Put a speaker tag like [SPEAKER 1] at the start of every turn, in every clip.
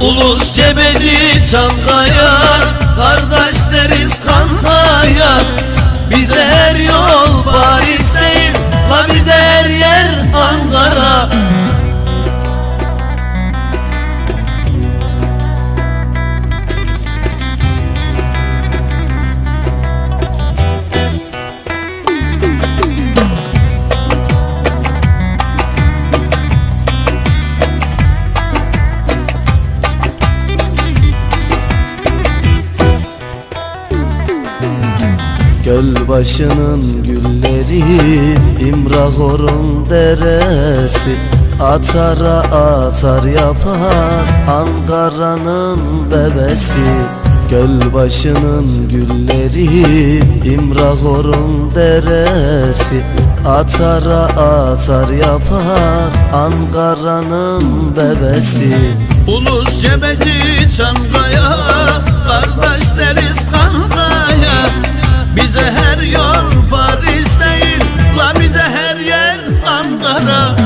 [SPEAKER 1] Ulus cebeci çankaya Kardeş deriz kankaya. Bize her yol
[SPEAKER 2] Gölbaşının gülleri İmrahor'un deresi. Atara atar yapar Ankara'nın bebesi. Gölbaşının gülleri İmrahor'un deresi. Atara atar yapar Ankara'nın bebesi.
[SPEAKER 1] Ulus cebeci çankaya Kardeş deriz kankaya Bize her yol Paris değil. La bize her yer Ankara.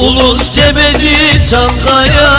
[SPEAKER 1] Ulus cebeci çankaya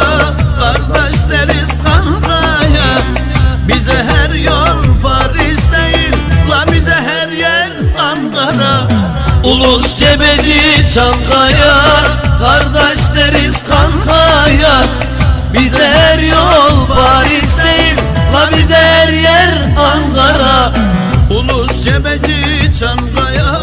[SPEAKER 1] Ulus cebeci çankaya Kardeş deriz kankaya. Bize her yol Paris değil La bize her yer Ankara. Ulus cebeci çankaya